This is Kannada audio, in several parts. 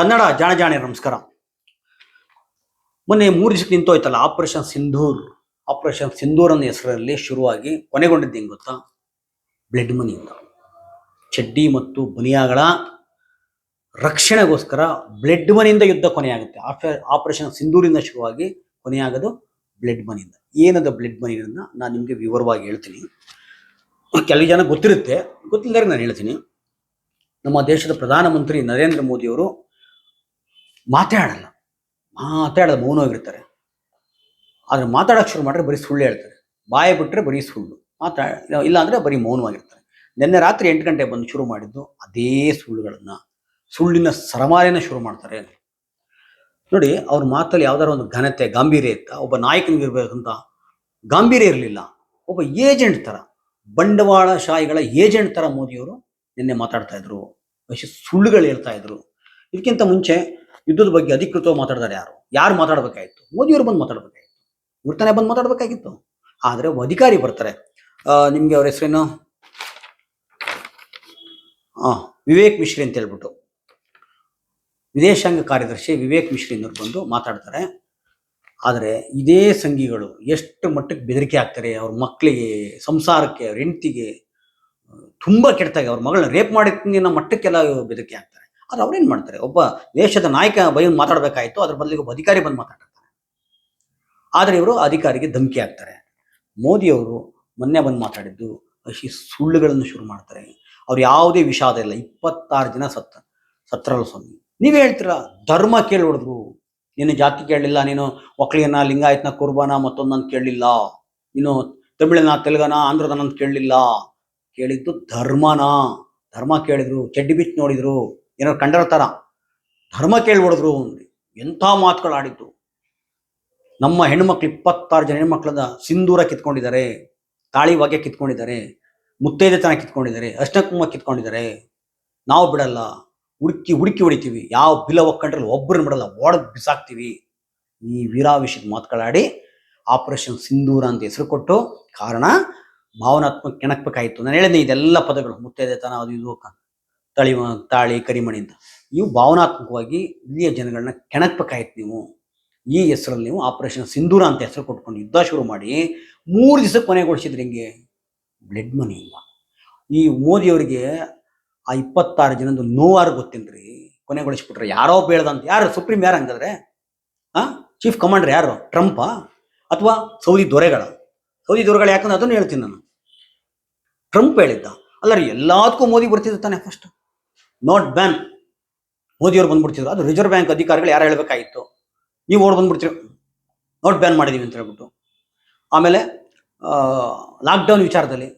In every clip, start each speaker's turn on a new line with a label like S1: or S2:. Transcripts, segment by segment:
S1: ಕನ್ನಡ ಜಾಣ ಜಾಣೆ ನಮಸ್ಕಾರ. ಮೊನ್ನೆ ಮೂರು ದಿವಸಕ್ಕೆ ನಿಂತೋಯ್ತಲ್ಲ ಆಪರೇಷನ್ ಸಿಂಧೂರ್ ಆಪರೇಷನ್ ಸಿಂಧೂರ್ ಅನ್ನೋ ಹೆಸರಲ್ಲಿ ಶುರುವಾಗಿ ಕೊನೆಗೊಂಡಿದ್ದು ಹೆಂಗೆ ಗೊತ್ತಾ? ಬ್ಲಡ್ ಮನಿಯಿಂದ ಚಡ್ಡಿ ಮತ್ತು ಬನಿಯಾಗಳ ರಕ್ಷಣೆಗೋಸ್ಕರ ಬ್ಲಡ್ ಮನಿಯಿಂದ ಯುದ್ಧ ಕೊನೆಯಾಗುತ್ತೆ. ಆಪರೇಷನ್ ಸಿಂಧೂರಿಂದ ಶುರುವಾಗಿ ಕೊನೆಯಾಗೋದು ಬ್ಲಡ್ ಮನಿಯಿಂದ ಏನದ ಬ್ಲಡ್ ಮನಿಗಳನ್ನ ನಾನು ನಿಮಗೆ ವಿವರವಾಗಿ ಹೇಳ್ತೀನಿ. ಕೆಲವು ಜನ ಗೊತ್ತಿರುತ್ತೆ. ಗೊತ್ತಿಲ್ಲದ್ರೆ ನಾನು ಹೇಳ್ತೀನಿ. ನಮ್ಮ ದೇಶದ ಪ್ರಧಾನಮಂತ್ರಿ ನರೇಂದ್ರ ಮೋದಿಯವರು ಮಾತಾಡಲ್ಲ ಮಾತಾಡಲ್ಲ ಮೌನವಾಗಿರ್ತಾರೆ. ಆದರೆ ಮಾತಾಡೋಕ್ಕೆ ಶುರು ಮಾಡಿದ್ರೆ ಬರೀ ಸುಳ್ಳು ಹೇಳ್ತಾರೆ. ಬಾಯಿ ಬಿಟ್ಟರೆ ಬರೀ ಸುಳ್ಳು. ಮಾತಾ ಇಲ್ಲ ಅಂದರೆ ಬರೀ ಮೌನವಾಗಿರ್ತಾರೆ. ನಿನ್ನೆ ರಾತ್ರಿ ಎಂಟು ಗಂಟೆ ಬಂದು ಶುರು ಮಾಡಿದ್ದು ಅದೇ ಸುಳ್ಳುಗಳನ್ನು. ಸುಳ್ಳಿನ ಸರಮಾಲೆನ ಶುರು ಮಾಡ್ತಾರೆ ನೋಡಿ, ಅವ್ರ ಮಾತಲ್ಲಿ ಯಾವ್ದಾರ ಒಂದು ಘನತೆ, ಗಾಂಭೀರ್ಯ ಇತ್ತ? ಒಬ್ಬ ನಾಯಕನಿಗಿರ್ಬೇಕಂತ ಗಾಂಭೀರ್ಯ ಇರಲಿಲ್ಲ. ಒಬ್ಬ ಏಜೆಂಟ್ ಥರ ಬಂಡವಾಳಶಾಹಿಗಳ ಏಜೆಂಟ್ ಥರ ಮೋದಿಯವರು ನಿನ್ನೆ ಮಾತಾಡ್ತಾ ಇದ್ರು. ಸುಳ್ಳುಗಳು ಹೇಳ್ತಾ ಇದ್ರು. ಇದಕ್ಕಿಂತ ಮುಂಚೆ ಯುದ್ಧದ ಬಗ್ಗೆ ಅಧಿಕೃತವಾಗಿ ಮಾತಾಡಿದಾರೆ ಯಾರು? ಯಾರು ಮಾತಾಡಬೇಕಾಗಿತ್ತು? ಮೋದಿಯವರು ಬಂದು ಮಾತಾಡಬೇಕಾಗಿತ್ತು. ಇವ್ರ ತಾನೇ ಬಂದು ಮಾತಾಡಬೇಕಾಗಿತ್ತು. ಆದರೆ ಅಧಿಕಾರಿ ಬರ್ತಾರೆ. ನಿಮಗೆ ಅವ್ರ ಹೆಸರೇನು? ವಿವೇಕ್ ಮಿಶ್ರಿ ಅಂತ ಹೇಳ್ಬಿಟ್ಟು. ವಿದೇಶಾಂಗ ಕಾರ್ಯದರ್ಶಿ ವಿವೇಕ್ ಮಿಶ್ರಿ ಅನ್ನೋರು ಬಂದು ಮಾತಾಡ್ತಾರೆ. ಆದರೆ ಇದೇ ಸಂಘಿಗಳು ಎಷ್ಟು ಮಟ್ಟಕ್ಕೆ ಬೆದರಿಕೆ ಆಗ್ತಾರೆ ಅವ್ರ ಮಕ್ಕಳಿಗೆ, ಸಂಸಾರಕ್ಕೆ, ಅವ್ರ ಹೆಂಡತಿಗೆ ತುಂಬ ಕೆಡ್ತಾಗೆ ಅವ್ರ ಮಗಳನ್ನ ರೇಪ್ ಮಾಡಿದ ಮಟ್ಟಕ್ಕೆಲ್ಲ ಬೆದರಿಕೆ ಆಗ್ತಾರೆ ಆದ್ರೆ ಅವ್ರೇನು ಮಾಡ್ತಾರೆ? ಒಬ್ಬ ದೇಶದ ನಾಯಕ ಬೈ ಮಾತಾಡಬೇಕಾಯಿತು, ಅದ್ರ ಬದಲಿಗೆ ಒಬ್ಬ ಅಧಿಕಾರಿ ಬಂದು ಮಾತಾಡ್ತಾರೆ. ಆದರೆ ಇವರು ಅಧಿಕಾರಿಗೆ ಧಮಕಿ ಆಗ್ತಾರೆ ಮೋದಿಯವರು ಮೊನ್ನೆ ಬಂದು ಮಾತಾಡಿದ್ದು ಅಶಿ ಸುಳ್ಳುಗಳನ್ನು ಶುರು ಮಾಡ್ತಾರೆ. ಅವ್ರು ಯಾವುದೇ ವಿಷಾದ ಇಲ್ಲ. ಇಪ್ಪತ್ತಾರು ಜನ ಸತ್ತ ಸತ್ರಲ್ಲ ಸ್ವಾಮಿ. ನೀವೇ ಹೇಳ್ತೀರಾ? ಧರ್ಮ ಕೇಳಿ ಹೊಡೆದ್ರು ನೀನು ಜಾತಿ ಕೇಳಲಿಲ್ಲ, ನೀನು ಒಕ್ಕಲಿಗನ ಲಿಂಗಾಯತ್ನ, ಕುರ್ಬಾನ ಮತ್ತೊಂದನ್ನು ಕೇಳಲಿಲ್ಲ. ನೀನು ತಮಿಳನ, ತೆಲುಗನ ಆಂಧ್ರದನ ಅಂತ ಕೇಳಲಿಲ್ಲ. ಕೇಳಿದ್ದು ಧರ್ಮನ? ಧರ್ಮ ಕೇಳಿದ್ರು, ಚಡ್ಡಿ ಬಿಚ್ಚಿ ನೋಡಿದ್ರು. ಏನೋ ಕಂಡರ ಥರ ಧರ್ಮ ಕೇಳಿ ಹೊಡೆದ್ರು ಅಂದ್ರಿ ಎಂಥ ಮಾತುಗಳು ಆಡಿದ್ರು. ನಮ್ಮ ಹೆಣ್ಮಕ್ಳು ಇಪ್ಪತ್ತಾರು ಜನ ಹೆಣ್ಮಕ್ಳದ ಸಿಂಧೂರ ಕಿತ್ಕೊಂಡಿದ್ದಾರೆ, ತಾಳಿ ವಾಗ್ಯ ಕಿತ್ಕೊಂಡಿದ್ದಾರೆ, ಮುತ್ತೈದೆತನ ಕಿತ್ಕೊಂಡಿದ್ದಾರೆ ಅಷ್ಟಕುಂಭ ಕಿತ್ಕೊಂಡಿದ್ದಾರೆ. ನಾವು ಬಿಡಲ್ಲ, ಹುಡುಕಿ ಹುಡುಕಿ ಹೊಡಿತೀವಿ. ಯಾವ ಬಿಲ ಒಕ್ಕಂಡ್ರಲ್ಲಿ ಒಬ್ಬರನ್ನ ಬಿಡಲ್ಲ ಒಡೆದು ಬಿಸಾಕ್ತೀವಿ. ಈ ವೀರಾವೇಶದ ಮಾತುಗಳಾಡಿ ಆಪರೇಷನ್ ಸಿಂಧೂರ ಅಂತ ಹೆಸರು ಕೊಟ್ಟು ಕಾರಣ ಭಾವನಾತ್ಮಕ, ಕೆಣಕ್ಬೇಕಾಯಿತು. ನಾನು ಹೇಳಿದ್ದೆ ಇದೆಲ್ಲ ಪದಗಳು, ಮುತ್ತೈದೆತನ, ಅದು ಇದು ತಳಿ ತಾಳಿ, ಕರಿಮಣಿ ಅಂತ. ಇವು ಭಾವನಾತ್ಮಕವಾಗಿ ಇಲ್ಲಿಯ ಜನಗಳನ್ನ ಕೆಣಕ್ಬೇಕಾಯ್ತು ನೀವು. ಈ ಹೆಸರಲ್ಲಿ ನೀವು ಆಪರೇಷನ್ ಸಿಂಧೂರ ಅಂತ ಹೆಸರು ಕೊಟ್ಕೊಂಡು ಯುದ್ಧ ಶುರು ಮಾಡಿ ಮೂರು ದಿವಸ ಕೊನೆಗೊಳಿಸಿದ್ರಿ ಹಿಂಗೆ? ಬ್ಲಡ್ ಮನಿ ಇಲ್ಲ. ಈ ಮೋದಿಯವರಿಗೆ ಆ ಇಪ್ಪತ್ತಾರು ಜನದ ನೋವಾರು ಗೊತ್ತೇನ್ರಿ? ಕೊನೆಗೊಳಿಸ್ಬಿಟ್ರೆ ಯಾರೋ ಬೇಳ್ದಂತ ಯಾರು? ಸುಪ್ರೀಂ ಯಾರು ಹಂಗಂದ್ರೆ? ಆ? ಚೀಫ್ ಕಮಾಂಡರ್ ಯಾರು? ಟ್ರಂಪಾ ಅಥವಾ ಸೌದಿ ದೊರೆಗಳ? ಸೌದಿ ದೊರೆಗಳು ಯಾಕಂದ್ರೆ ಅದನ್ನು ಹೇಳ್ತೀನಿ ನಾನು. ಟ್ರಂಪ್ ಹೇಳಿದ್ದ. ಅಲ್ಲ ರೀ, ಎಲ್ಲದಕ್ಕೂ ಮೋದಿ ಬರ್ತಿದ್ದ ತಾನೆ ಫಸ್ಟ್ ನೋಟ್ ಬ್ಯಾನ್ ಮೋದಿಯವರು ಬಂದ್ಬಿಡ್ತಿದ್ರು. ಅದು ರಿಸರ್ವ್ ಬ್ಯಾಂಕ್ ಅಧಿಕಾರಿಗಳು ಯಾರು ಹೇಳಬೇಕಾಗಿತ್ತು. ನೀವು ಓಡ್ ಬಂದ್ಬಿಡ್ತೀರಿ. ನೋಟ್ ಬ್ಯಾನ್ ಮಾಡಿದ್ದೀವಿ ಅಂತ ಹೇಳ್ಬಿಟ್ಟು. ಆಮೇಲೆ ಲಾಕ್ಡೌನ್ ವಿಚಾರದಲ್ಲಿ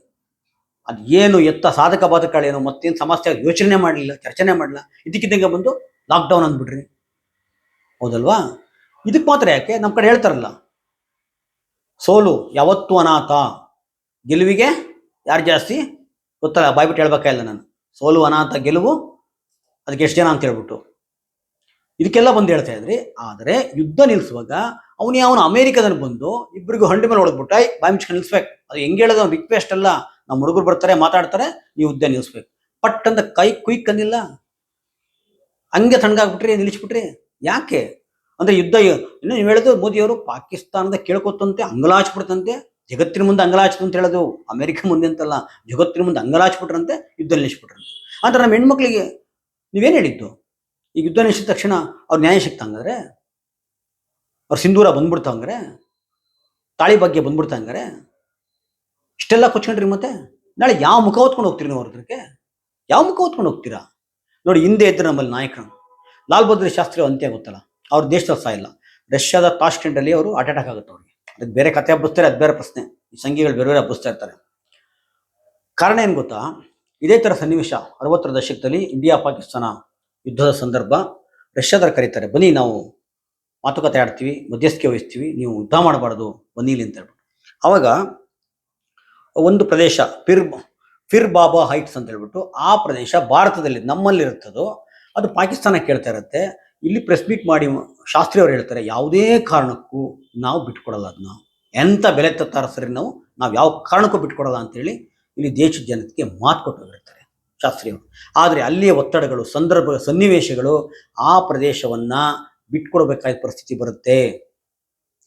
S1: ಅದು ಏನು ಎತ್ತ ಸಾಧಕ ಬಾಧಕಗಳೇನು ಮತ್ತೇನು ಸಮಸ್ಯೆ ಯೋಚನೆ ಮಾಡಲಿಲ್ಲ, ಚರ್ಚೆನೇ ಮಾಡಲಿಲ್ಲ. ಇದಕ್ಕಿದ್ದಂಗೆ ಬಂದು ಲಾಕ್ಡೌನ್ ಅಂದ್ಬಿಡ್ರಿ. ಹೌದಲ್ವಾ? ಇದಕ್ಕೆ ಮಾತ್ರ ಯಾಕೆ? ನಮ್ಮ ಕಡೆ ಹೇಳ್ತಾರಲ್ಲ. ಸೋಲು ಯಾವತ್ತು ಅನಾಥ. ಗೆಲುವಿಗೆ ಯಾರು ಜಾಸ್ತಿ? ಗೊತ್ತಲ್ಲ, ಬಾಯ್ಬಿಟ್ಟು ಹೇಳ್ಬೇಕಾಗಿಲ್ಲ ನಾನು? ಸೋಲು, ಅನಾಥ, ಗೆಲುವು ಅದಕ್ಕೆ ಎಷ್ಟು ಜನ ಅಂತ ಹೇಳ್ಬಿಟ್ಟು. ಇದಕ್ಕೆಲ್ಲ ಬಂದು ಹೇಳ್ತಾ ಇದ್ರಿ. ಆದರೆ ಯುದ್ಧ ನಿಲ್ಲಿಸುವಾಗ ಅವನು ಅಮೇರಿಕದಲ್ಲಿ ಬಂದು ಇಬ್ಬರಿಗೂ ಹಂಡಿ ಮೇಲೆ ಹೊಡೆದ್ಬಿಟ್ಟ ಬಾಯಿ ಮುಚ್ಕೊಂಡು ನಿಲ್ಲಿಸ್ಬೇಕು ಅದು ಹೆಂಗೆ ಹೇಳೋದು ರಿಕ್ವೆಸ್ಟ್ ಅಲ್ಲ. ನಮ್ಮ ಹುಡುಗರು ಬರ್ತಾರೆ, ಮಾತಾಡ್ತಾರೆ, ನೀವು ಯುದ್ಧ ನಿಲ್ಲಿಸ್ಬೇಕು ಪಟ್ ಅಂತ ಕೈ ಕುಯ್ಕ್ ಅಂದಿಲ್ಲ. ಹಂಗೆ ತಣ್ಣಗಾಗ್ಬಿಟ್ರಿ, ನಿಲ್ಲಿಸ್ಬಿಟ್ರಿ. ಯಾಕೆ? ಅಂದ್ರೆ ಯುದ್ಧ ಇನ್ನು ನೀವು ಹೇಳೋದು ಮೋದಿಯವರು ಪಾಕಿಸ್ತಾನದ ಕೇಳ್ಕೊತಂತೆ ಅಂಗಲಾಚ್ಬಿಡ್ತಂತೆ ಜಗತ್ತಿನ ಮುಂದೆ ಅಂಗಲಾಚ್ತು ಅಂತ ಹೇಳೋದು. ಅಮೆರಿಕ ಮುಂದೆ ಅಂತಲ್ಲ, ಜಗತ್ತಿನ ಮುಂದೆ ಅಂಗಲಾಚ್ಬಿಟ್ರಂತೆ ಯುದ್ಧ ನಿಲ್ಲಿಸ್ಬಿಟ್ರಂತೆ. ಅಂದ್ರೆ ನಮ್ಮ ಹೆಣ್ಮಕ್ಳಿಗೆ ನೀವೇನು ಹೇಳಿದ್ದು? ಈಗ ಯುದ್ಧ ನಿಲ್ಲಿಸಿದ ತಕ್ಷಣ ಅವ್ರು ನ್ಯಾಯ ಸಿಕ್ತಾ ಹಂಗಾದ್ರೆ? ಅವ್ರ ಸಿಂಧೂರ ಬಂದ್ಬಿಡ್ತಾ ಹಂಗಾರೆ? ತಾಳಿ ಬಗ್ಗೆ ಬಂದ್ಬಿಡ್ತಾ ಹಂಗಾರೆ? ಇಷ್ಟೆಲ್ಲ ಕೊಚ್ಕೊಂಡ್ರಿ ಮತ್ತೆ? ನಾಳೆ ಯಾವ ಮುಖ ಹೊತ್ಕೊಂಡು ಹೋಗ್ತೀರಿ ನೀವು ಅವ್ರದ್ರಕ್ಕೆ ಯಾವ ಮುಖ ಹೊತ್ಕೊಂಡು ಹೋಗ್ತೀರಾ? ನೋಡಿ, ಹಿಂದೆ ಇದ್ದರೆ ನಮ್ಮಲ್ಲಿ ನಾಯಕರು. ಲಾಲ್ ಬಹದ್ದೂರ್ ಶಾಸ್ತ್ರಿ ಅಂತ್ಯ ಗೊತ್ತಲ್ಲ? ಅವ್ರ ದೇಶದಲ್ಲಿ ಸಾಯಿಲ್ಲ. ರಷ್ಯಾದ ತಾಷ್ಕೆಂಟಲ್ಲಿ ಅವರು ಅಟ್ಯಾಕ್ ಆಗುತ್ತೆ ಅವ್ರಿಗೆ. ಅದಕ್ಕೆ ಬೇರೆ ಕತೆ ಹಬ್ಬಿಸ್ತಾರೆ, ಅದು ಬೇರೆ ಪ್ರಶ್ನೆ. ಈ ಸಂಘಿಗಳು ಬೇರೆ ಬೇರೆ ಹಬ್ಬಿಸ್ತಾ ಇರ್ತಾರೆ. ಕಾರಣ ಏನು ಗೊತ್ತಾ? ಇದೇ ಥರ ಸನ್ನಿವೇಶ ಅರವತ್ತರ ದಶಕದಲ್ಲಿ ಇಂಡಿಯಾ ಪಾಕಿಸ್ತಾನ ಯುದ್ಧದ ಸಂದರ್ಭ ರಷ್ಯಾದವ್ರು ಕರೀತಾರೆ, ಬನ್ನಿ ನಾವು ಮಾತುಕತೆ ಆಡ್ತೀವಿ, ಮಧ್ಯಸ್ಥಿಕೆ ವಹಿಸ್ತೀವಿ, ನೀವು ಯುದ್ಧ ಮಾಡಬಾರ್ದು ಇಲ್ಲಿ ಅಂತ ಹೇಳ್ಬಿಟ್ಟು. ಅವಾಗ ಒಂದು ಪ್ರದೇಶ, ಪಿರ್ ಫಿರ್ ಬಾಬಾ ಹೈಟ್ಸ್ ಅಂತ ಹೇಳ್ಬಿಟ್ಟು ಆ ಪ್ರದೇಶ ಭಾರತದಲ್ಲಿ ನಮ್ಮಲ್ಲಿ ಇರುತ್ತದೋ ಅದು ಪಾಕಿಸ್ತಾನ ಕೇಳ್ತಾ ಇರುತ್ತೆ. ಇಲ್ಲಿ ಪ್ರೆಸ್ ಮೀಟ್ ಮಾಡಿ ಶಾಸ್ತ್ರಿ ಅವರು ಹೇಳ್ತಾರೆ, ಯಾವುದೇ ಕಾರಣಕ್ಕೂ ನಾವು ಬಿಟ್ಕೊಡಲ್ಲ ಅದನ್ನ. ಎಂಥ ಬೆಲೆ ತತ್ತಾರ ಸರಿ ನಾವು ನಾವು ಯಾವ ಕಾರಣಕ್ಕೂ ಬಿಟ್ಕೊಡಲ್ಲ ಅಂತೇಳಿ ಇಲ್ಲಿ ದೇಶದ ಜನತೆಗೆ ಮಾತು ಕೊಟ್ಟು ಹೋಗಿರ್ತಾರೆ ಶಾಸ್ತ್ರಿಯವರು ಆದರೆ ಅಲ್ಲಿಯ ಒತ್ತಡಗಳು, ಸಂದರ್ಭ, ಸನ್ನಿವೇಶಗಳು ಆ ಪ್ರದೇಶವನ್ನ ಬಿಟ್ಕೊಡ್ಬೇಕಾದ ಪರಿಸ್ಥಿತಿ ಬರುತ್ತೆ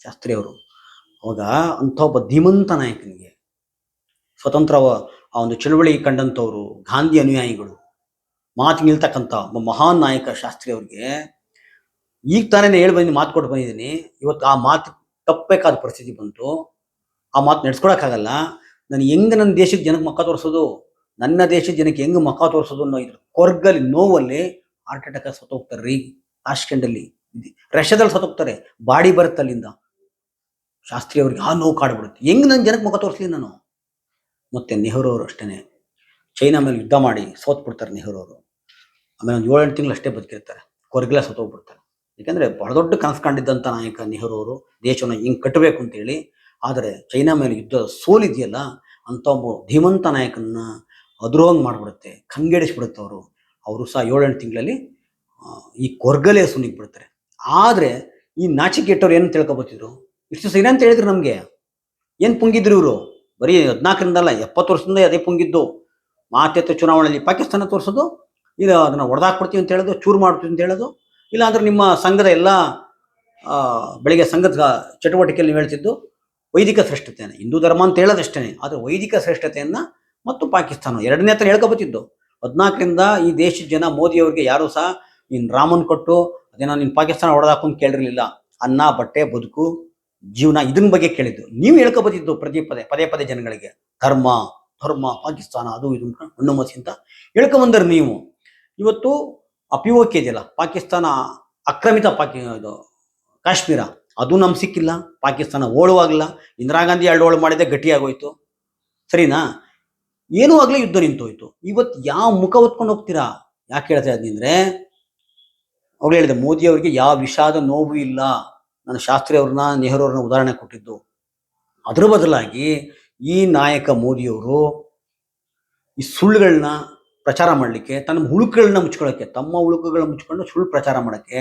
S1: ಶಾಸ್ತ್ರಿಯವರು. ಅವಾಗ ಅಂಥ ಒಬ್ಬ ಧೀಮಂತ ನಾಯಕನಿಗೆ ಸ್ವತಂತ್ರ ಆ ಒಂದು ಚಳುವಳಿ ಕಂಡಂಥವರು, ಗಾಂಧಿ ಅನುಯಾಯಿಗಳು ಮಾತು ನಿಲ್ತಕ್ಕಂಥ ಒಬ್ಬ ಮಹಾನ್ ನಾಯಕ ಶಾಸ್ತ್ರಿ ಅವ್ರಿಗೆ ಈಗ ತಾನೇ ಹೇಳಿ ಬಂದು ಮಾತು ಕೊಟ್ಟು ಬಂದಿದ್ದೀನಿ, ಇವತ್ತು ಆ ಮಾತು ತಪ್ಪಬೇಕಾದ ಪರಿಸ್ಥಿತಿ ಬಂತು, ಆ ಮಾತು ನಡ್ಸ್ಕೊಳಕ್ಕಾಗಲ್ಲ ನಾನು ಹೆಂಗೆ ನನ್ನ ದೇಶದ ಜನಕ್ಕೆ ಮಕ್ಕ ತೋರಿಸೋದು? ನನ್ನ ದೇಶದ ಜನಕ್ಕೆ ಹೆಂಗೆ ಮಕ್ಕ ತೋರಿಸೋದು ಅನ್ನೋ ಇದ್ರ ಕೊರ್ಗಲ್ಲಿ ನೋವಲ್ಲಿ ಹಾರ್ಟ್ ಅಟ್ಯಾಕ್ ಸತ್ತೋಗ್ತಾರೆ ರೀ. ತಾಷ್ಕೆಂಡಲ್ಲಿ ರಷ್ಯಾದಲ್ಲಿ ಸತ್ತೋಗ್ತಾರೆ ಬಾಡಿ ಬರುತ್ತೆ ಅಲ್ಲಿಂದ ಶಾಸ್ತ್ರಿ ಅವ್ರಿಗೆ ಆ ನೋವು ಕಾಡ್ಬಿಡುತ್ತೆ. ಹೆಂಗೆ ನನ್ನ ಜನಕ್ಕೆ ಮುಖ ತೋರಿಸ್ಲಿ ನಾನು? ಮತ್ತೆ ನೆಹರು ಅವರು ಅಷ್ಟೇ ಚೈನಾ ಮೇಲೆ ಯುದ್ಧ ಮಾಡಿ ಸೋತ್ಬಿಡ್ತಾರೆ ನೆಹರು ಅವರು. ಆಮೇಲೆ ಒಂದು ಏಳೆಂಟು ತಿಂಗಳು ಅಷ್ಟೇ ಬದುಕಿರ್ತಾರೆ. ಕೊರಗಿಲ್ಲ ಸತ್ತೋಗ್ಬಿಡ್ತಾರೆ ಯಾಕಂದ್ರೆ ಬಹಳ ದೊಡ್ಡ ಕನಸು ಕಂಡಿದ್ದಂಥ ನಾಯಕ ನೆಹರು ಅವರು. ದೇಶವನ್ನು ಹಿಂಗೆ ಕಟ್ಟಬೇಕು ಅಂತೇಳಿ ಆದರೆ ಚೈನಾ ಮೇಲೆ ಯುದ್ಧ ಸೋಲಿದೆಯಲ್ಲ ಅಂತ ಒಬ್ಬ ಧೀಮಂತ ನಾಯಕನ್ನ ಅದ್ರೋಂಗ್ ಮಾಡಿಬಿಡುತ್ತೆ ಕಂಗೆಡಿಸ್ಬಿಡುತ್ತೆ ಅವರು. ಅವರು ಸಹ ಏಳೆಂಟು ತಿಂಗಳಲ್ಲಿ ಈ ಕೊರ್ಗಲೆ ಸುನಿಗೆ ಬಿಡ್ತಾರೆ. ಆದರೆ ಈ ನಾಚಿಕೆಟ್ಟವ್ರು ಏನು ತಿಳ್ಕೊಬೋತಿದ್ರು ಇಷ್ಟು ಸೈನ್ಯ ಅಂತ ಹೇಳಿದ್ರು ನಮಗೆ. ಏನು ಪುಂಗಿದ್ರು ಇವರು? ಬರೀ ಹದಿನಾಲ್ಕರಿಂದ ಅಲ್ಲ ಎಪ್ಪತ್ತು ವರ್ಷದಿಂದ ಅದೇ ಪುಂಗಿದ್ದು. ಮಾತೆತ್ತ ಚುನಾವಣೆಯಲ್ಲಿ ಪಾಕಿಸ್ತಾನ ತೋರಿಸೋದು, ಇಲ್ಲ ಅದನ್ನು ಹೊಡೆದಾಕ್ಬಿಡ್ತೀವಿ ಅಂತ ಹೇಳೋದು, ಚೂರು ಮಾಡ್ತೀವಿ ಅಂತ ಹೇಳೋದು ಇಲ್ಲಾಂದ್ರೆ ನಿಮ್ಮ ಸಂಘದ ಎಲ್ಲ ಬೆಳಗ್ಗೆ ಸಂಘದ ಚಟುವಟಿಕೆಯಲ್ಲಿ ಹೇಳ್ತಿದ್ದು ವೈದಿಕ ಶ್ರೇಷ್ಠತೆಯನ್ನು. ಹಿಂದೂ ಧರ್ಮ ಅಂತ ಹೇಳೋದಷ್ಟೇ ಆದರೆ ವೈದಿಕ ಶ್ರೇಷ್ಠತೆಯನ್ನ ಮತ್ತು ಪಾಕಿಸ್ತಾನ, ಎರಡನೇ ಹತ್ರ ಹೇಳ್ಕೊಬತ್ತಿದ್ದು. ಹದಿನಾಲ್ಕರಿಂದ ಈ ದೇಶದ ಜನ ಮೋದಿಯವರಿಗೆ ಯಾರು ಸಹ ನೀನು ರಾಮನ್ ಕೊಟ್ಟು ಅದೇನೋ ನೀನು ಪಾಕಿಸ್ತಾನ ಹೊಡೆದಾಕೊಂಡು ಕೇಳಿರಲಿಲ್ಲ. ಅನ್ನ, ಬಟ್ಟೆ, ಬದುಕು, ಜೀವನ ಇದನ್ನ ಬಗ್ಗೆ ಕೇಳಿದ್ದು. ನೀವು ಹೇಳ್ಕೊಬತ್ತಿದ್ದು ಪ್ರತಿ ಪದೇ ಪದೇ ಪದೇ ಜನಗಳಿಗೆ. ಧರ್ಮ ಧರ್ಮ, ಪಾಕಿಸ್ತಾನ, ಅದು, ಇದು ಹಣ್ಣು, ಮಸಿ ಅಂತ ಹೇಳ್ಕೊಂಬಂದರು ನೀವು. ಇವತ್ತು ಅಪಿಯೋಕೆ ಇದೆಯಲ್ಲ, ಪಾಕಿಸ್ತಾನ ಆಕ್ರಮಿತ ಪಾಕಿ, ಇದು, ಕಾಶ್ಮೀರ. ಅದು ನಮ್ಗೆ ಸಿಕ್ಕಿಲ್ಲ, ಪಾಕಿಸ್ತಾನ ಓಳುವಾಗಲ್ಲ, ಇಂದಿರಾ ಗಾಂಧಿ ಎರಡು ಓಳು ಮಾಡಿದೆ ಗಟ್ಟಿಯಾಗೋಯ್ತು. ಸರಿನಾ? ಏನೂ ಆಗಲೇ ಯುದ್ಧ ನಿಂತೋಯ್ತು. ಇವತ್ತು ಯಾವ ಮುಖ ಹೊತ್ಕೊಂಡು ಹೋಗ್ತೀರಾ? ಯಾಕೆ ಹೇಳ್ತಾ ಇದ್ದೀನಿ ಅವ್ರು ಹೇಳಿದೆ ಮೋದಿ ಅವರಿಗೆ ಯಾವ ವಿಷಾದ ನೋವು ಇಲ್ಲ. ನಾನು ಶಾಸ್ತ್ರಿ ಅವ್ರನ್ನ, ನೆಹರು ಅವ್ರನ್ನ ಉದಾಹರಣೆ ಕೊಟ್ಟಿದ್ದು. ಅದರ ಬದಲಾಗಿ ಈ ನಾಯಕ ಮೋದಿಯವರು ಈ ಸುಳ್ಳುಗಳನ್ನ ಪ್ರಚಾರ ಮಾಡಲಿಕ್ಕೆ, ತನ್ನ ಹುಳುಕುಗಳನ್ನ ಮುಚ್ಕೊಳ್ಳೋಕ್ಕೆ, ತಮ್ಮ ಹುಳುಕುಗಳನ್ನ ಮುಚ್ಕೊಂಡು ಸುಳ್ಳು ಪ್ರಚಾರ ಮಾಡೋಕ್ಕೆ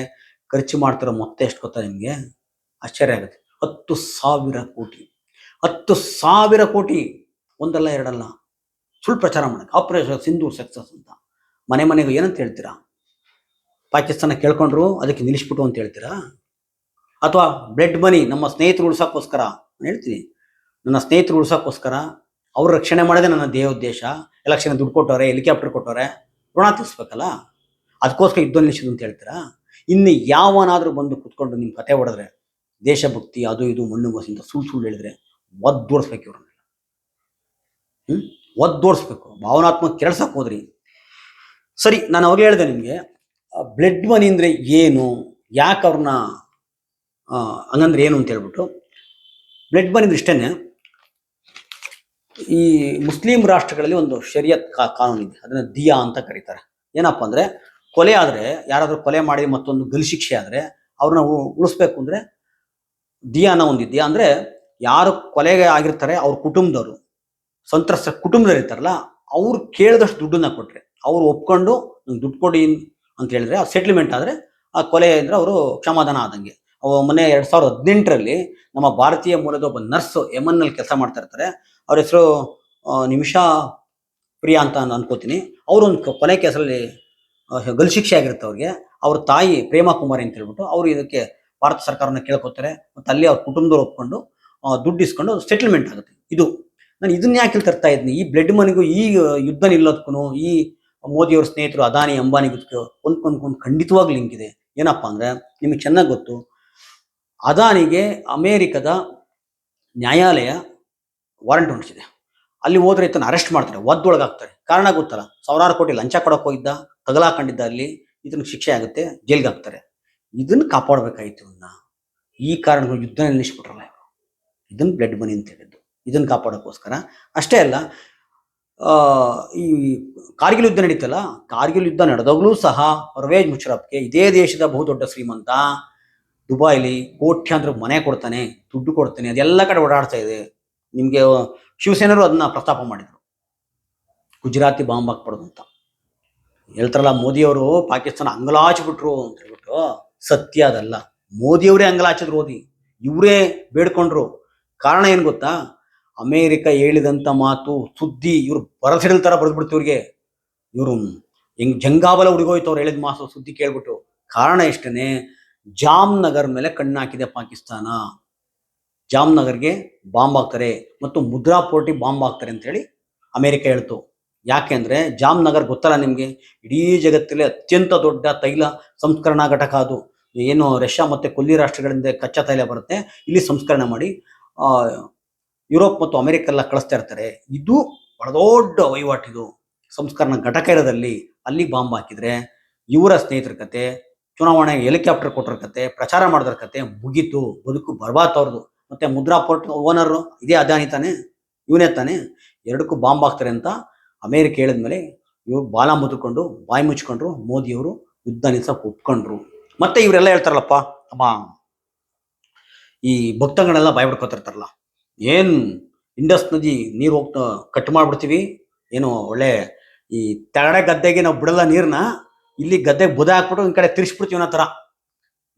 S1: ಖರ್ಚು ಮಾಡ್ತಿರೋ ಮೊತ್ತ ಎಷ್ಟು ಗೊತ್ತಾ ನಿಮಗೆ? ಆಶ್ಚರ್ಯ ಆಗುತ್ತೆ. ಹತ್ತು ಸಾವಿರ ಕೋಟಿ. ಹತ್ತು ಸಾವಿರ ಕೋಟಿ ಒಂದಲ್ಲ ಎರಡಲ್ಲ. ಸುಳ್ಳು ಪ್ರಚಾರ ಮಾಡೋಕ್ಕೆ. ಆಪರೇಷನ್ ಸಿಂಧು ಸಕ್ಸಸ್ ಅಂತ. ಮನೆ ಮನೆಗೂ ಏನಂತ ಹೇಳ್ತೀರಾ? ಪಾಕಿಸ್ತಾನ ಕೇಳ್ಕೊಂಡ್ರು, ಅದಕ್ಕೆ ನಿಲ್ಲಿಸ್ಬಿಟ್ಟು ಅಂತ ಹೇಳ್ತೀರಾ? ಅಥವಾ ಬ್ಲಡ್ ಮನಿ ನಮ್ಮ ಸ್ನೇಹಿತರು ಉಳ್ಸೋಕ್ಕೋಸ್ಕರ? ನಾನು ಹೇಳ್ತೀನಿ. ನನ್ನ ಸ್ನೇಹಿತರು ಉಳ್ಸೋಕ್ಕೋಸ್ಕರ ಅವ್ರ ರಕ್ಷಣೆ ಮಾಡೋದೇ ನನ್ನ ದೇಹ ಉದ್ದೇಶ. ಎಲೆಕ್ಷನ್ ದುಡ್ಡು ಕೊಟ್ಟವ್ರೆ ಹೆಲಿಕಾಪ್ಟರ್ ಕೊಟ್ಟವ್ರೆ, ಋಣ ತೀರಿಸ್ಬೇಕಲ್ಲ? ಅದಕ್ಕೋಸ್ಕರ ಯುದ್ಧ ನಿಲ್ಲಿಸಿದ್ರು ಅಂತ ಹೇಳ್ತೀರಾ? ಇನ್ನು ಯಾವನಾದರೂ ಬಂದು ಕುತ್ಕೊಂಡು ನಿಮ್ಮ ಕತೆ ಹೊಡೆದ್ರೆ ದೇಶಭಕ್ತಿ, ಅದು ಇದು, ಮಣ್ಣು ಮಸಿ ಅಂತ ಸುಳ್ಳು ಸುಳ್ಳು ಹೇಳಿದ್ರೆ ಒದ್ದೋಡಿಸ್ಬೇಕು ಇವ್ರನ್ನೆಲ್ಲ ಹ್ಮ್? ಒದ್ದೋಡಿಸ್ಬೇಕು ಭಾವನಾತ್ಮಕ ಕೆಲ್ಸಕ್ಕೆ ಹೋದ್ರಿ. ಸರಿ, ನಾನು ಅವಾಗ ಹೇಳಿದೆ ನಿಮಗೆ ಬ್ಲಡ್ ಮನಿ ಅಂದ್ರೆ ಏನು, ಯಾಕೆ ಅವ್ರನ್ನ ಹಂಗಂದ್ರೆ ಏನು ಅಂತ ಹೇಳ್ಬಿಟ್ಟು, ಬ್ಲಡ್ ಮನಿ ಇಷ್ಟೇನೆ, ಈ ಮುಸ್ಲಿಂ ರಾಷ್ಟ್ರಗಳಲ್ಲಿ ಒಂದು ಶರಿಯತ್ ಕಾ, ಕಾನೂನು ಇದೆ, ಅದನ್ನ ದಿಯಾ ಅಂತ ಕರೀತಾರೆ. ಏನಪ್ಪ ಅಂದ್ರೆ, ಕೊಲೆ ಆದ್ರೆ, ಯಾರಾದರೂ ಕೊಲೆ ಮಾಡಿ ಮತ್ತೊಂದು ಗಲ್ ಶಿಕ್ಷೆ ಆದ್ರೆ, ಅವ್ರನ್ನ ಉಳಿಸ್ಬೇಕು ಅಂದ್ರೆ ದಿಯಾನ ಹೊಂದಿದ್ದೀಯ ಅಂದ್ರೆ ಯಾರು ಕೊಲೆಗೆ ಆಗಿರ್ತಾರೆ ಅವ್ರ ಕುಟುಂಬದವರು. ಸಂತ್ರಸ್ತ ಕುಟುಂಬದವ್ರು ಇರ್ತಾರಲ್ಲ, ಅವ್ರು ಕೇಳಿದಷ್ಟು ದುಡ್ಡನ್ನ ಕೊಟ್ಟರೆ ಅವ್ರು ಒಪ್ಕೊಂಡು ನಂಗೆ ದುಡ್ಡು ಕೊಡಿ ಅಂತ ಹೇಳಿದ್ರೆ ಆ ಸೆಟ್ಲ್ಮೆಂಟ್ ಆದ್ರೆ ಆ ಕೊಲೆ ಅಂದ್ರೆ ಅವರು ಕ್ಷಮಾದಾನ ಆದಂಗೆ. ಅವು ಮೊನ್ನೆ ಎರಡು ಸಾವಿರದ ಹದಿನೆಂಟರಲ್ಲಿ ನಮ್ಮ ಭಾರತೀಯ ಮೂಲದ ಒಬ್ಬ ನರ್ಸ್ ಎಮನ್ನಲ್ಲಿ ಕೆಲಸ ಮಾಡ್ತಾ ಇರ್ತಾರೆ. ಅವ್ರ ಹೆಸರು ನಿಮಿಷಾ ಪ್ರಿಯಾ ಅಂತ ನಾನು ಅನ್ಕೋತೀನಿ. ಒಂದು ಕೊಲೆ ಕೇಸಲ್ಲಿ ಗಲ್ಶಿಕ್ಷೆ ಗಲ್ ಶಿಕ್ಷೆ ಆಗಿರುತ್ತೆ ಅವ್ರಿಗೆ. ಅವ್ರ ತಾಯಿ ಪ್ರೇಮಾ ಕುಮಾರಿ ಅಂತ ಹೇಳ್ಬಿಟ್ಟು ಅವರು ಇದಕ್ಕೆ ಭಾರತ ಸರ್ಕಾರನ ಕೇಳ್ಕೊತಾರೆ ಮತ್ತು ಅಲ್ಲಿ ಅವ್ರ ಕುಟುಂಬದವ್ರು ಒಪ್ಕೊಂಡು ದುಡ್ಡು ಇಸ್ಕೊಂಡು ಸೆಟಲ್ಮೆಂಟ್ ಆಗುತ್ತೆ. ಇದು ನಾನು ಇದನ್ನ ಯಾಕೆ ತರ್ತಾ ಇದ್ದೀನಿ ಈ ಬ್ಲಡ್ ಮನಿಗೂ ಈ ಯುದ್ಧ ನಿಲ್ಲೋದಕ್ಕೂ ಈ ಮೋದಿಯವ್ರ ಸ್ನೇಹಿತರು ಅದಾನಿ ಅಂಬಾನಿಗೂ ಒಂದ್ಕೊಂಡ್ಕೊಂಡು ಖಂಡಿತವಾಗ್ಲೂ ಲಿಂಕ್ ಇದೆ. ಏನಪ್ಪಾ ಅಂದ್ರೆ ನಿಮಗೆ ಚೆನ್ನಾಗಿ ಗೊತ್ತು, ಅದಾನಿಗೆ ಅಮೇರಿಕದ ನ್ಯಾಯಾಲಯ ವಾರಂಟ್ ಹೊಂಟಿಸಿದೆ ಅಲ್ಲಿ ಹೋದ್ರೆ ಇತನ ಅರೆಸ್ಟ್ ಮಾಡ್ತಾರೆ ಒದ್ದೊಳಗಾಗ್ತಾರೆ ಕಾರಣ ಗೊತ್ತಲ್ಲ, ಸಾವಿರಾರು ಕೋಟಿ ಲಂಚ ಕೊಡೋಕೆ ಹೋಗಿದ್ದ ತಗಲಾಕೊಂಡಿದ್ದ ಅಲ್ಲಿ ಇದನ್ನ ಶಿಕ್ಷೆ ಆಗುತ್ತೆ, ಜೈಲ್ಗೆ ಹಾಕ್ತಾರೆ. ಇದನ್ನ ಕಾಪಾಡಬೇಕಾಯ್ತು ಇವನ್ನ ಈ ಕಾರಣಗಳು ಯುದ್ಧ ನಿಲ್ಲಿಸ್ಬಿಟ್ರಲ್ಲ ಇದನ್ನ ಬ್ಲಡ್ ಮನಿ ಅಂತ ಹೇಳಿದ್ದು. ಇದನ್ನ ಕಾಪಾಡೋಕ್ಕೋಸ್ಕರ ಅಷ್ಟೇ ಅಲ್ಲ ಈ ಕಾರ್ಗಿಲ್ ಯುದ್ಧ ನಡೀತಲ್ಲ, ಕಾರ್ಗಿಲ್ ಯುದ್ಧ ನಡೆದಾಗಲೂ ಸಹ ಪರ್ವೇಜ್ ಮುಷರಫ್ಗೆ ಇದೇ ದೇಶದ ಬಹುದೊಡ್ಡ ಶ್ರೀಮಂತ ದುಬೈಲಿ ಕೋಟ್ಯಾಂತರ ಮನೆ ಕೊಡ್ತಾನೆ, ದುಡ್ಡು ಕೊಡ್ತಾನೆ, ಅದೆಲ್ಲ ಕಡೆ ಓಡಾಡ್ತಾ ಇದೆ. ನಿಮಗೆ ಶಿವಸೇನರು ಅದನ್ನ ಪ್ರಸ್ತಾಪ ಮಾಡಿದರು. ಗುಜರಾತಿ ಬಾಂಬ್ ಹಾಕ್ಬಾರ್ದು ಅಂತ. ಹೇಳ್ತಾರಲ್ಲ ಮೋದಿಯವರು ಪಾಕಿಸ್ತಾನ ಅಂಗಲಾಚಿಬಿಟ್ರು ಅಂತ ಹೇಳ್ಬಿಟ್ಟು. ಸತ್ಯ ಅದಲ್ಲ. ಮೋದಿಯವರೇ ಅಂಗಲಾಚಿದ್ರು ಓದಿ ಇವರೇ ಬೇಡ್ಕೊಂಡ್ರು. ಕಾರಣ ಏನು ಗೊತ್ತಾ? ಅಮೇರಿಕ ಹೇಳಿದಂಥ ಮಾತು ಸುದ್ದಿ ಇವ್ರು ಬರಸಿಡಲ್ ಥರ ಬರೆದ್ಬಿಡ್ತು ಇವ್ರಿಗೆ. ಇವರು ಹೆಂಗ್ ಜಂಗಾಬಲ ಹುಡುಗೋಯ್ತು ಅವ್ರು ಹೇಳಿದ ಮಾಸ ಸುದ್ದಿ ಕೇಳ್ಬಿಟ್ಟು ಕಾರಣ ಎಷ್ಟನೇ? ಜಾಮ್ನಗರ್ ಮೇಲೆ ಕಣ್ಣಾಕಿದೆ ಪಾಕಿಸ್ತಾನ. ಜಾಮ್ನಗರ್ಗೆ ಬಾಂಬ್ ಹಾಕ್ತಾರೆ ಮತ್ತು ಮುದ್ರಾ ಪೋರ್ಟಿಗೆ ಬಾಂಬ್ ಹಾಕ್ತಾರೆ ಅಂತ ಹೇಳಿ ಅಮೆರಿಕ ಹೇಳ್ತು. ಯಾಕೆಂದ್ರೆ ಜಾಮ್ನಗರ್ ಗೊತ್ತಲ್ಲ ನಿಮಗೆ? ಇಡೀ ಜಗತ್ತಲ್ಲಿ ಅತ್ಯಂತ ದೊಡ್ಡ ತೈಲ ಸಂಸ್ಕರಣಾ ಘಟಕ ಅದು. ಏನು ರಷ್ಯಾ ಮತ್ತೆ ಕೊಲ್ಲಿ ರಾಷ್ಟ್ರಗಳಿಂದ ಕಚ್ಚಾ ತೈಲ ಬರುತ್ತೆ, ಇಲ್ಲಿ ಸಂಸ್ಕರಣೆ ಮಾಡಿ ಯುರೋಪ್ ಮತ್ತು ಅಮೆರಿಕ ಎಲ್ಲ ಕಳಿಸ್ತಾ ಇರ್ತಾರೆ. ಇದು ಬಹಳ ದೊಡ್ಡ ವಹಿವಾಟಿದು ಸಂಸ್ಕರಣ ಘಟಕ ಇರೋದಲ್ಲಿ ಅಲ್ಲಿ ಬಾಂಬ್ ಹಾಕಿದ್ರೆ ಇವರ ಸ್ನೇಹಿತರ ಕತೆ ಚುನಾವಣೆಗೆ ಹೆಲಿಕಾಪ್ಟರ್ ಕೊಟ್ಟರ ಕತೆ, ಪ್ರಚಾರ ಮಾಡಿದ್ರ ಕತೆ ಮುಗೀತು. ಬದುಕು ಬರ್ಬಾತ್ ಅವ್ರದ್ದು. ಮತ್ತೆ ಮುದ್ರಾ ಪೋರ್ಟ್ ಓನರ್ ಇದೇ ಅದಾನಿ ತಾನೆ, ಇವನೇ ತಾನೆ. ಎರಡಕ್ಕೂ ಬಾಂಬ್ ಹಾಕ್ತಾರೆ ಅಂತ ಅಮೇರಿಕ ಹೇಳಿದ್ಮೇಲೆ ಇವ್ರು ಬಾಲ ಮುದ್ಕೊಂಡು, ಬಾಯಿ ಮುಚ್ಕೊಂಡ್ರು ಮೋದಿಯವರು ಯುದ್ಧ ನಿಲ್ಸಕ್ಕೆ ಒಪ್ಕೊಂಡ್ರು. ಮತ್ತೆ ಇವರೆಲ್ಲ ಹೇಳ್ತಾರಲ್ಲಪ್ಪ, ಅಮ್ಮ, ಈ ಭಕ್ತಗಳೆಲ್ಲ ಭಯ ಏನ್ ಇಂಡಸ್ ನದಿ ನೀರು ಹೋಗ್ತಾ ಕಟ್ ಮಾಡಿಬಿಡ್ತೀವಿ, ಏನು ಒಳ್ಳೆ ಈ ತಗಡೆ ಗದ್ದೆಗೆ ನಾವು ಬಿಡಲ್ಲ ನೀರನ್ನ ಇಲ್ಲಿ ಗದ್ದೆಗೆ ಬುದ ಹಾಕ್ಬಿಟ್ಟು ಈ ಕಡೆ ತಿರ್ಸ್ಬಿಡ್ತೀವಿ ಅನ್ನೋ ಥರ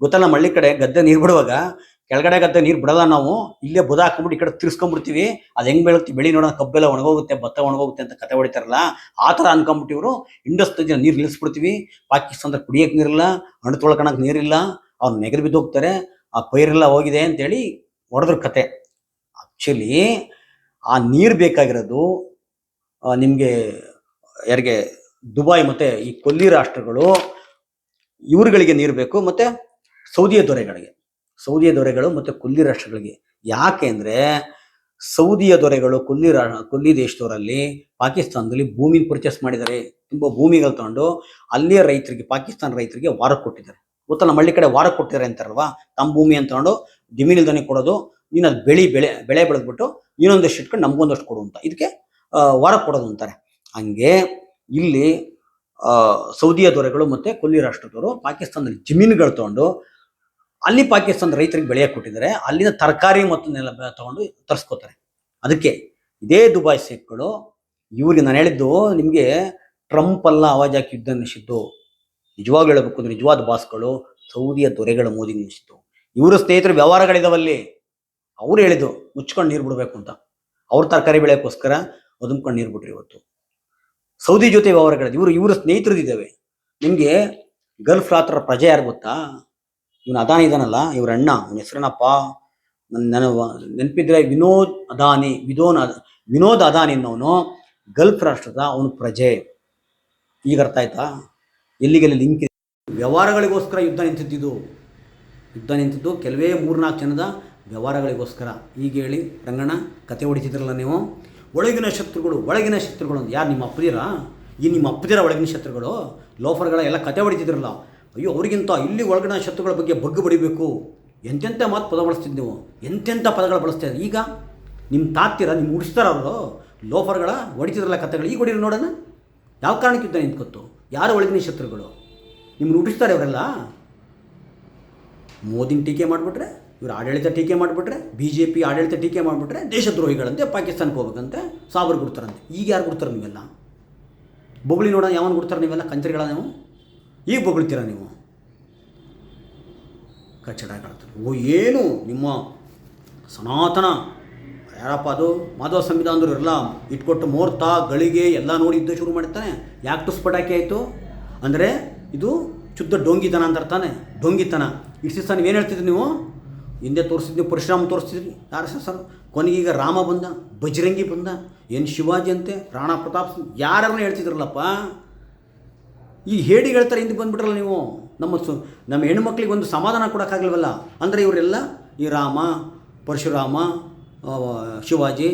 S1: ಗೊತ್ತಲ್ಲ ನಮ್ಮ ಹಳ್ಳಿ ಕಡೆ ಗದ್ದೆ ನೀರು ಬಿಡುವಾಗ ಕೆಳಗಡೆ ಗದ್ದೆ ನೀರು ಬಿಡಲ್ಲ ನಾವು, ಇಲ್ಲೇ ಬುದ ಹಾಕೊಂಡ್ಬಿಟ್ಟು ಈ ಕಡೆ ತಿರ್ಸ್ಕೊಂಡ್ಬಿಡ್ತೀವಿ. ಅದು ಹೆಂಗ್ ಬೆಳಗ್ತಿ ಬೆಳಿ ನೋಡೋಣ, ಕಬ್ಬೆಲ್ಲ ಒಣಗೋಗುತ್ತೆ, ಭತ್ತ ಒಣಗೋಗುತ್ತೆ ಅಂತ ಕತೆ ಹೊಡಿತಾರಲ್ಲ, ಆ ಥರ ಅನ್ಕೊಂಬಿಟ್ಟಿವ್ರು ಇಂಡಸ್ ನೀರು ನಿಲ್ಲಿಸ್ಬಿಡ್ತೀವಿ ಪಾಕಿಸ್ತಾನದ ಕುಡಿಯೋಕೆ ನೀರಿಲ್ಲ, ಹಣ್ಣು ತೊಳ್ಕೊಳಕ್ ನೀರಿಲ್ಲ, ಅವ್ರು ನೆಗರು ಬಿದ್ದು ಹೋಗ್ತಾರೆ, ಆ ಪೈರೆಲ್ಲ ಹೋಗಿದೆ ಅಂತೇಳಿ ಹೊಡೆದ್ರ ಕತೆ. ಆಕ್ಚುಲಿ ಆ ನೀರು ಬೇಕಾಗಿರೋದು ನಿಮಗೆ ಯಾರಿಗೆ ದುಬೈ ಮತ್ತೆ ಈ ಕೊಲ್ಲಿ ರಾಷ್ಟ್ರಗಳು, ಇವ್ರುಗಳಿಗೆ ನೀರು ಬೇಕು, ಮತ್ತೆ ಸೌದಿಯ ದೊರೆಗಳಿಗೆ. ಸೌದಿಯ ದೊರೆಗಳು ಮತ್ತು ಕೊಲ್ಲಿ ರಾಷ್ಟ್ರಗಳಿಗೆ. ಯಾಕೆ ಅಂದರೆ ಸೌದಿಯ ದೊರೆಗಳು ಕೊಲ್ಲಿ ರಾ, ಕೊಲ್ಲಿ ದೇಶದವರಲ್ಲಿ ಪಾಕಿಸ್ತಾನದಲ್ಲಿ ಭೂಮಿ ಪರ್ಚೇಸ್ ಮಾಡಿದ್ದಾರೆ. ತುಂಬ ಭೂಮಿಗಳು ತಗೊಂಡು ಅಲ್ಲಿಯ ರೈತರಿಗೆ, ಪಾಕಿಸ್ತಾನ ರೈತರಿಗೆ ವಾರಕ್ಕೆ ಕೊಟ್ಟಿದ್ದಾರೆ. ಗೊತ್ತಲ್ಲ ನಮ್ಮ ಹಳ್ಳಿ ಕಡೆ ವಾರಕ್ಕೆ ಕೊಟ್ಟಿದ್ದಾರೆ ಅಂತಾರಲ್ವಾ? ತಮ್ಮ ಭೂಮಿ ಅಂತ ತಗೊಂಡು ಜಮೀನು ಇಲ್ದಾನೆ ಕೊಡೋದು ನೀನು ಅದು ಬೆಳಿ, ಬೆಳೆ ಬೆಳೆ ಬೆಳೆದ್ಬಿಟ್ಟು ನೀನೊಂದಷ್ಟು ಇಟ್ಕೊಂಡು ನಮಗೊಂದಷ್ಟು ಕೊಡು ಅಂತ. ಇದಕ್ಕೆ ವಾರಕ್ಕೆ ಕೊಡೋದು ಅಂತಾರೆ. ಹಂಗೆ ಇಲ್ಲಿ ಸೌದಿಯ ದೊರೆಗಳು ಮತ್ತು ಕೊಲ್ಲಿ ರಾಷ್ಟ್ರದವರು ಪಾಕಿಸ್ತಾನದಲ್ಲಿ ಜಮೀನುಗಳು ತಗೊಂಡು ಅಲ್ಲಿ ಪಾಕಿಸ್ತಾನದ ರೈತರಿಗೆ ಬೆಳೆಯ ಕೊಟ್ಟಿದ್ದಾರೆ. ಅಲ್ಲಿನ ತರಕಾರಿ ಮತ್ತು ನೆಲ ತಗೊಂಡು ತರಿಸ್ಕೋತಾರೆ. ಅದಕ್ಕೆ ಇದೇ ದುಬಾಯ್ ಶೇಖ್ಗಳು ಇವ್ರಿಗೆ ನಾನು ಹೇಳಿದ್ದು ನಿಮಗೆ ಟ್ರಂಪ್ ಅಲ್ಲ ಆವಾಜ್ ಹಾಕಿ ಯುದ್ಧ ನಿಲ್ಲಿಸಿದ್ದು ನಿಜವಾಗ್ಲೂ ಹೇಳಬೇಕು ಅಂದ್ರೆ ನಿಜವಾದ ಬಾಸ್ಗಳು, ಸೌದಿಯ ದೊರೆಗಳ ಮೋದಿ ನಿಲ್ಲಿಸಿದ್ದು ಇವರ ಸ್ನೇಹಿತರ ವ್ಯವಹಾರಗಳಿದಾವಲ್ಲಿ, ಅವ್ರು ಹೇಳಿದ್ದು, ಮುಚ್ಕೊಂಡು ನೀರು ಬಿಡಬೇಕು ಅಂತ. ಅವ್ರ ತರಕಾರಿ ಬೆಳೆಯೋಕ್ಕೋಸ್ಕರ ಒದುಮ್ಕೊಂಡು ನೀರು ಬಿಟ್ರಿ ಇವತ್ತು. ಸೌದಿ ಜೊತೆ ವ್ಯವಹಾರಗಳಿದೆ. ಇವರು, ಇವರ ಸ್ನೇಹಿತರದ್ದಿದ್ದಾವೆ ನಿಮಗೆ ಗಲ್ಫ್ ರಾತ್ರ ಪ್ರಜೆ ಯಾರು ಗೊತ್ತಾ? ಇವನು ಅದಾನಿ ಇದಾನಲ್ಲ, ಇವ್ರ ಅಣ್ಣ ಅವನ ಹೆಸರೇನಪ್ಪ ನನ್ನ ನೆನಪಿದ್ರೆ ವಿನೋದ್ ಅದಾನಿ ವಿದೋನ್ ವಿನೋದ್ ಅದಾನಿ ಅನ್ನೋನು ಗಲ್ಫ್ ರಾಷ್ಟ್ರದ ಅವನು ಪ್ರಜೆ. ಈಗ ಅರ್ಥ ಆಯ್ತಾ? ಎಲ್ಲಿಗೆಲ್ಲಿ ಲಿಂಕ್ ಇದೆ? ವ್ಯವಹಾರಗಳಿಗೋಸ್ಕರ ಯುದ್ಧ ನಿಂತಿದ್ದು. ಯುದ್ಧ ನಿಂತಿದ್ದು ಕೆಲವೇ ಮೂರ್ನಾಲ್ಕು ಜನದ ವ್ಯವಹಾರಗಳಿಗೋಸ್ಕರ. ಈಗ ಹೇಳಿ, ರಂಗಣ್ಣ, ಕತೆ ಹೊಡಿತಿದ್ರಲ್ಲ ನೀವು? ಒಳಗಿನ ಶತ್ರುಗಳು ಒಳಗಿನ ಶತ್ರುಗಳು ಯಾರು, ನಿಮ್ಮ ಅಪ್ಪದಿರಾ? ಈ ನಿಮ್ಮ ಅಪ್ಪದಿರ ಒಳಗಿನ ಶತ್ರುಗಳು, ಲೋಫರ್ಗಳ ಎಲ್ಲ ಕತೆ ಹೊಡಿತಿದ್ರಲ್ಲ. ಅಯ್ಯೋ, ಅವರಿಗಿಂತ ಇಲ್ಲಿ ಒಳಗಿನ ಶತ್ರುಗಳ ಬಗ್ಗೆ ಬಗ್ಗು ಬಡಿಬೇಕು. ಎಂತೆಂಥ ಮಾತು ಪದ ಬಳಸ್ತಿದ್ದು ನೀವು? ಎಂತೆಂಥ ಪದಗಳು ಬಳಸ್ತಾ ಈಗ ನಿಮ್ಮ ತಾತ್ತಿರ ನಿಮ್ಮ ಉಡಿಸ್ತಾರ ಅವರು, ಲೋಫರ್ಗಳ, ಹೊಡಿತಿದ್ರಲ್ಲ ಕಥೆಗಳು, ಈಗ ಹೊಡಿರಿ ನೋಡೋಣ. ಯಾವ ಕಾರಣಕ್ಕೆ ಯುದ್ಧ ನಿಂತ್ಕೊತ್ತು? ಯಾರು ಒಳಗಿನ ಶತ್ರುಗಳು? ನಿಮ್ಮನ್ನು ಉಡಿಸ್ತಾರೆ ಇವರೆಲ್ಲ ಮೋದಿನ ಟೀಕೆ ಮಾಡಿಬಿಟ್ರೆ, ಇವರು ಆಡಳಿತ ಟೀಕೆ ಮಾಡಿಬಿಟ್ರೆ ಬಿ ಜೆ ಪಿ ಆಡಳಿತ ಟೀಕೆ ಮಾಡಿಬಿಟ್ರೆ, ದೇಶದ್ರೋಹಿಗಳಂತೆ ಪಾಕಿಸ್ತಾನಕ್ಕೆ ಹೋಗ್ಬೇಕಂತೆ ಸಾವಿರ ಕೊಡ್ತಾರಂತೆ ಈಗ ಯಾರು ಕೊಡ್ತಾರೆ ನೀವೆಲ್ಲ? ಬೊಗಳಿ ನೋಡೋಣ ಯಾವನ್ನು ಕೊಡ್ತಾರೆ ನೀವೆಲ್ಲ? ಕಂಚರಿಗಳ ನೀವು? ಈಗ ಬೊಗಳ್ತೀರ ನೀವು? ಕಚ್ಚಡ ಓ, ಏನು ನಿಮ್ಮ ಸನಾತನ? ಯಾರಪ್ಪ ಅದು? ಮಾಧವ ಸಂವಿಧಾನದವ್ರು ಎಲ್ಲ ಇಟ್ಕೊಟ್ಟು ಮುಹೂರ್ತ ಗಳಿಗೆ ಎಲ್ಲ ನೋಡಿ ಯುದ್ಧ ಶುರು ಮಾಡ್ತಾನೆ ಯಾಕೆ ಟುಸ್ಪಟಾಕಿ ಆಯಿತು? ಅಂದರೆ ಇದು ಶುದ್ಧ ಡೊಂಗಿತನ ಅಂತ ಇರ್ತಾನೆ ಡೊಂಗಿತನ. ಇಷ್ಟು ನೀವು ನೀವೇನು ಹೇಳ್ತಿದ್ರಿ ನೀವು? ಹಿಂದೆ ತೋರಿಸಿದ್ವಿ ಪರಶುರಾಮ ತೋರಿಸ್ತಿದ್ರಿ ಯಾರು ಸರ್? ಈಗ ರಾಮ ಬಂದ, ಬಜರಂಗಿ ಬಂದ, ಏನು ಶಿವಾಜಿ ಅಂತೆ, ರಾಣಾ ಪ್ರತಾಪ್ ಸಿಂಗ್ ಯಾರನ್ನ ಹೇಳ್ತಿದ್ರಲ್ಲಪ್ಪ? ಈ ಹೇಳಿ ಹೇಳ್ತಾರೆ ಹಿಂದೆ ಬಂದ್ಬಿಟ್ರಲ್ಲ ನೀವು? ನಮ್ಮ ಸು, ನಮ್ಮ ಹೆಣ್ಮಕ್ಳಿಗೆ ಒಂದು ಸಮಾಧಾನ ಕೊಡೋಕ್ಕಾಗಲ್ವಲ್ಲ ಅಂದರೆ ಇವರೆಲ್ಲ ಈ ರಾಮ, ಪರಶುರಾಮ ಶಿವಾಜಿ,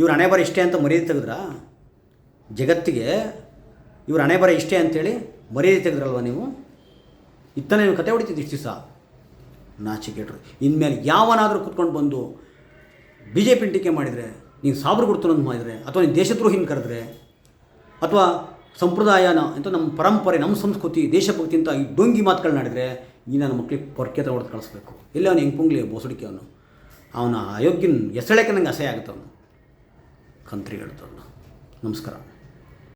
S1: ಇವ್ರ ಹಣೆ ಬರ ಇಷ್ಟೇ ಅಂತ ಮರ್ಯಾದೆ ತೆಗೆದ್ರ? ಜಗತ್ತಿಗೆ ಇವ್ರ ಹಣೆ ಬರ ಇಷ್ಟೇ ಅಂತೇಳಿ ಮರ್ಯಾದೆ ತೆಗೆದ್ರಲ್ವ ನೀವು? ಇತ್ತನೇ ನೀವು ಕತೆ ಹೊಡಿತಿದ್ದು ಇಷ್ಟು ದಿವಸ. ನಾಚಿಕೆಟ್ರು ಇನ್ಮೇಲೆ ಯಾವನಾದರೂ ಕುತ್ಕೊಂಡು ಬಂದು ಬಿ ಜೆ ಪಿ ಟೀಕೆ ಮಾಡಿದರೆ, ನೀನು ಸಾಬ್ರು ಕೊಡ್ತು ಮಾಡಿದರೆ, ಅಥವಾ ನೀನು ದೇಶದ್ರೋಹಿನ ಕರೆದ್ರೆ, ಅಥವಾ ಸಂಪ್ರದಾಯನ ಅಂತ ನಮ್ಮ ಪರಂಪರೆ, ನಮ್ಮ ಸಂಸ್ಕೃತಿ ದೇಶಭಕ್ತಿ ಅಂತ ಈ ಡೊಂಗಿ ಮಾತುಗಳನ್ನ ಆಡಿದರೆ ಈ ನನ್ನ ಮಕ್ಕಳಿಗೆ ಪೊರ್ಕೆ ಹೊಡೆದು ಕಳಿಸ್ಬೇಕು. ಇಲ್ಲ ಅವನು ಹೆಂಗೆ ಪುಂಗ್ಲಿ ಬೋಸಡಿಕೆ ಅವನು. ಅವನ ಅಯೋಗ್ಯನ ಎಸಳೆಕೆ ನಂಗೆ ಅಸಹ್ಯ ಆಗುತ್ತೆ ಅವನು. ಕಂತ್ರಿ ಹೇಳ್ತವನು ನಮಸ್ಕಾರ.